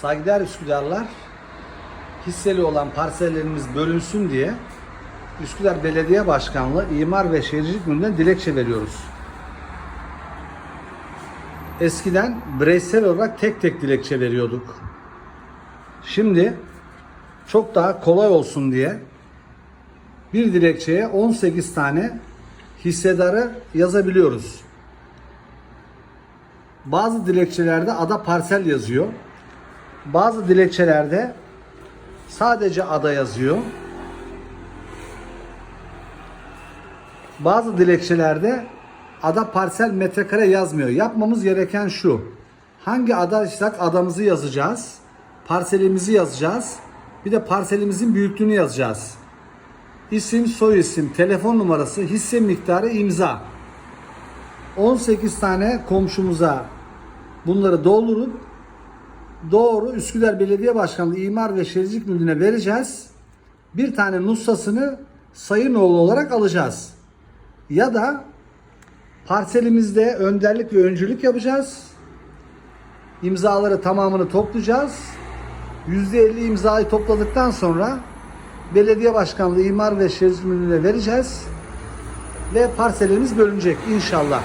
Saygıdeğer Üsküdarlar hisseli olan parsellerimiz bölünsün diye Üsküdar Belediye Başkanlığı İmar ve Şehircilik Müdürlüğü'nden dilekçe veriyoruz. Eskiden bireysel olarak tek tek dilekçe veriyorduk. Şimdi çok daha kolay olsun diye bir dilekçeye 18 tane hissedarı yazabiliyoruz. Bazı dilekçelerde ada parsel yazıyor. Bazı dilekçelerde sadece ada yazıyor. Bazı dilekçelerde ada parsel metrekare yazmıyor. Yapmamız gereken şu. Hangi adaysak adamızı yazacağız. Parselimizi yazacağız. Bir de parselimizin büyüklüğünü yazacağız. İsim, soy isim, telefon numarası, hisse miktarı, imza. 18 tane komşumuza bunları doldurup doğru Üsküdar Belediye Başkanlığı İmar ve Şehircilik Müdürlüğü'ne vereceğiz. Bir tane nussasını sayın oğlu olarak alacağız. Ya da parselimizde önderlik ve öncülük yapacağız. İmzaları tamamını toplayacağız. %50 imzayı topladıktan sonra belediye başkanlığı imar ve şehircilik müdürlüğüne vereceğiz. Ve parselimiz bölünecek inşallah.